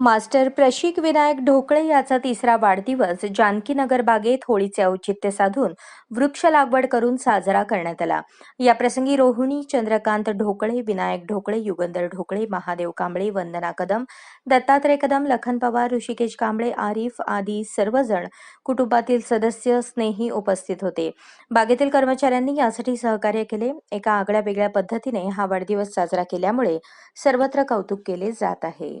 Master Prashik Vinayak ढोकळे याचा तिसरा वाढदिवस जानकीनगर बागेत होळीचे औचित्य साधून वृक्ष लागवड करून साजरा करण्यात आला. याप्रसंगी रोहिणी चंद्रकांत ढोकळे विनायक ढोकळे युगंधर ढोकळे महादेव कांबळे वंदना कदम दत्तात्रय कदम लखन पवार ऋषिकेश कांबळे आरिफ आदी सर्वजण कुटुंबातील सदस्य स्नेही उपस्थित होते. बागेतील कर्मचाऱ्यांनी यासाठी सहकार्य केले. एका आगळ्या वेगळ्या पद्धतीने हा वाढदिवस साजरा केल्यामुळे सर्वत्र कौतुक केले जात आहे.